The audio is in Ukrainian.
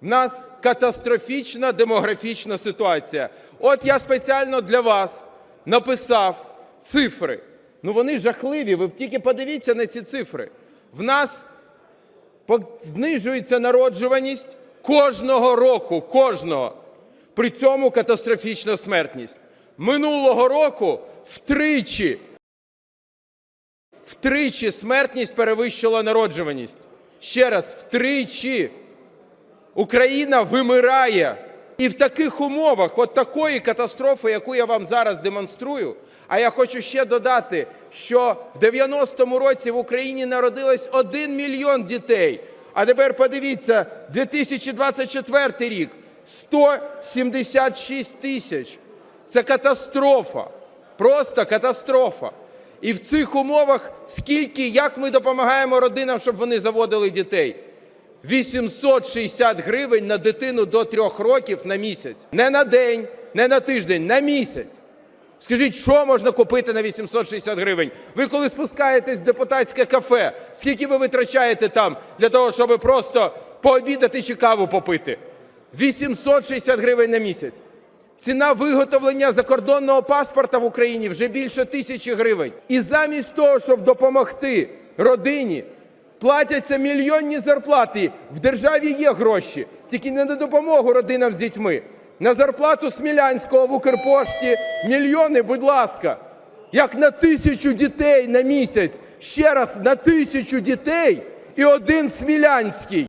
В нас катастрофічна демографічна ситуація. От я спеціально для вас написав цифри. Ну вони жахливі. Ви тільки подивіться на ці цифри. В нас знижується народжуваність кожного року, кожного. При цьому катастрофічна смертність. Минулого року втричі, втричі смертність перевищила народжуваність. Ще раз, втричі. Україна вимирає. І в таких умовах, от такої катастрофи, яку я вам зараз демонструю, а я хочу ще додати, що в 90-му році в Україні народилось 1 мільйон дітей. А тепер подивіться, 2024 рік 176 тисяч. Це катастрофа. Просто катастрофа. І в цих умовах скільки, як ми допомагаємо родинам, щоб вони заводили дітей? 860 гривень на дитину до трьох років на місяць. Не на день, не на тиждень, на місяць. Скажіть, що можна купити на 860 гривень? Ви коли спускаєтесь в депутатське кафе, скільки ви витрачаєте там для того, щоб просто пообідати чи каву попити? 860 гривень на місяць. Ціна виготовлення закордонного паспорта в Україні вже більше тисячі гривень. І замість того, щоб допомогти родині, платяться мільйонні зарплати. В державі є гроші, тільки не на допомогу родинам з дітьми. На зарплату Смілянського в Укрпошті мільйони, будь ласка. Як на тисячу дітей на місяць. Ще раз на тисячу дітей і один Смілянський.